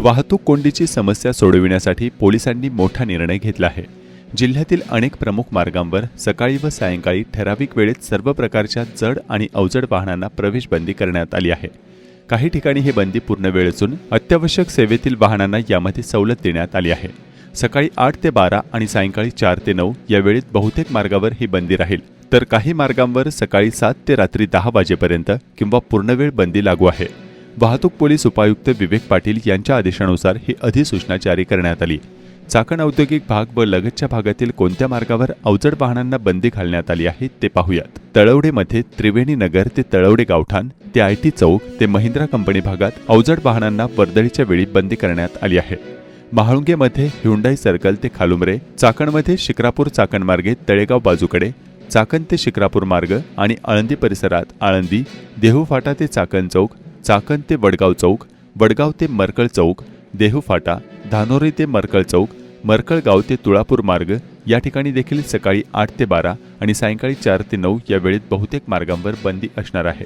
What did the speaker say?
वाहतूक कोंडीची समस्या सोडविण्यासाठी पोलिसांनी मोठा निर्णय घेतला आहे. जिल्ह्यातील अनेक प्रमुख मार्गांवर सकाळी व सायंकाळी ठराविक वेळेत सर्व प्रकारच्या जड आणि अवजड वाहनांना प्रवेश बंदी करण्यात आली आहे. काही ठिकाणी ही बंदी पूर्ण वेळ असून अत्यावश्यक सेवेतील वाहनांना यामध्ये सवलत देण्यात आली आहे. सकाळी आठ ते बारा आणि सायंकाळी चार ते नऊ या वेळेत बहुतेक मार्गावर ही बंदी राहील. तर काही मार्गांवर सकाळी सात ते रात्री दहा वाजेपर्यंत किंवा पूर्णवेळ बंदी लागू आहे. वाहतूक पोलीस उपायुक्त विवेक पाटील यांच्या आदेशानुसार ही अधिसूचना जारी करण्यात आली. चाकण औद्योगिक भाग व लगतच्या भागातील कोणत्या मार्गावर अवजड वाहनांना बंदी घालण्यात आली आहे ते पाहूयात. तळवडेमध्ये त्रिवेणी नगर ते तळवडे गावठाण ते आय टी चौक ते महिंद्रा कंपनी भागात अवजड वाहनांना वर्दळीच्या वेळी बंदी करण्यात आली आहे. महाळुंगेमध्ये ह्युंडाई सर्कल ते खालुमरे चाकणमध्ये शिक्रापूर चाकण मार्गे तळेगाव बाजूकडे चाकण ते शिक्रापूर मार्ग आणि आळंदी परिसरात आळंदी देहू फाटा ते चाकण चौक चाकण ते वडगाव चौक वडगाव ते मरकळ चौक देहू फाटा धानोरी ते मरकळ चौक मरकळगाव ते तुळापूर मार्ग या ठिकाणी देखील सकाळी आठ ते बारा आणि सायंकाळी चार ते नऊ या वेळेत बहुतेक मार्गांवर बंदी असणार आहे.